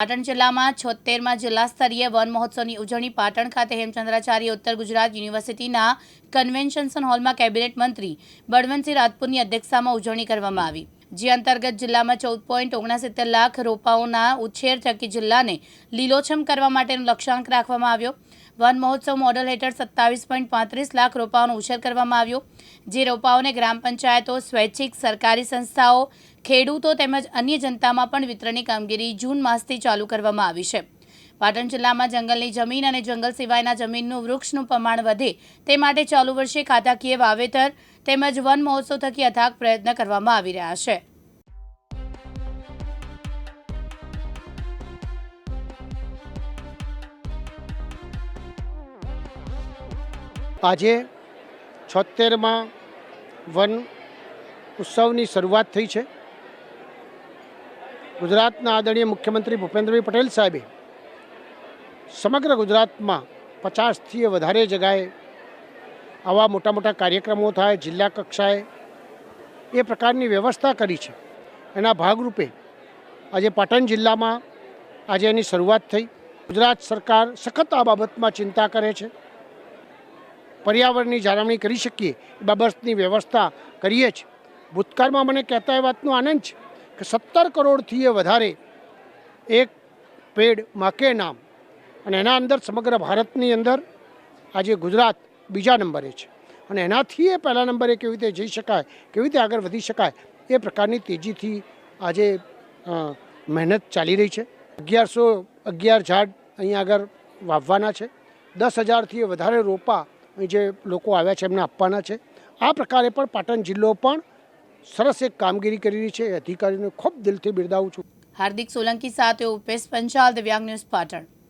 પાટણ જિલ્લામાં છોતેરમાં જિલ્લા સ્તરીય વન મહોત્સવની ઉજવણી પાટણ ખાતે હેમચંદ્રાચાર્ય ઉત્તર ગુજરાત યુનિવર્સિટીના કન્વેન્શન હોલમાં કેબિનેટ મંત્રી બળવંતસિંહ રાજપૂતની અધ્યક્ષતામાં ઉજવણી કરવામાં આવી. જે અંતર્ગત જિલ્લામાં ચૌદ પોઈન્ટ ઓગણસિત્તેર લાખ રોપાઓના ઉછેર થકી જિલ્લાને લીલોછમ કરવા માટેનો લક્ષ્યાંક રાખવામાં આવ્યો. વન મહોત્સવ મોડલ હેઠળ સત્તાવીસ પોઈન્ટ પાંત્રીસ લાખ રોપાઓનો ઉછેર કરવામાં આવ્યો. જે રોપાઓને ગ્રામ પંચાયતો, સ્વૈચ્છિક, સરકારી સંસ્થાઓ, ખેડૂતો તેમજ અન્ય જનતામાં પણ વિતરણની કામગીરી જૂન માસથી ચાલુ કરવામાં આવી છે. પાટણ જિલ્લામાં જંગલની જમીન અને જંગલ સિવાયના જમીનનું વૃક્ષનું પ્રમાણ વધે તે માટે ચાલુ વર્ષે ખાતાકીય વાવેતર તેમજ વન મહોત્સવ થકી અથાગ પ્રયત્ન કરવામાં આવી રહ્યા છે. આજે છોતેરમાં વન ઉત્સવની શરૂઆત થઈ છે. ગુજરાતના આદરણીય મુખ્યમંત્રી ભૂપેન્દ્રભાઈ પટેલ સાહેબે સમગ્ર ગુજરાતમાં પચાસથી વધારે જગાએ આવા મોટા મોટા કાર્યક્રમો થાય, જિલ્લા કક્ષાએ એ પ્રકારની વ્યવસ્થા કરી છે. એના ભાગરૂપે આજે પાટણ જિલ્લામાં આજે એની શરૂઆત થઈ. ગુજરાત સરકાર સખત આ બાબતમાં ચિંતા કરે છે. પર્યાવરણની જાળવણી કરી શકીએ એ બાબતની વ્યવસ્થા કરીએ છીએ ભૂતકાળમાં મને કહેતા એ વાતનો આનંદ છે કે સત્તર કરોડથી વધારે એક પેડ માકે નામ અને એના અંદર સમગ્ર ભારતની અંદર આજે ગુજરાત બીજા નંબરે છે. અને એનાથી એ પહેલા નંબરે કેવી રીતે જઈ શકાય, કેવી રીતે આગળ વધી શકાય, એ પ્રકારની તેજીથી આજે મહેનત ચાલી રહી છે. અગિયારસો અગિયાર ઝાડ અહીંયા આગળ વાવવાના છે. દસ હજારથી વધારે રોપા જે લોકો આવ્યા છે, એમને આપવાના છે. આ પ્રકારે પણ પાટણ જિલ્લો પણ સરસ એક કામગીરી કરી રહી છે. એ અધિકારીઓને ખૂબ દિલથી બિરદાવું છું. હાર્દિક સોલંકી સાથે ઉપેશ પંચાલ, દિવ્યાંગ ન્યૂઝ પાટણ.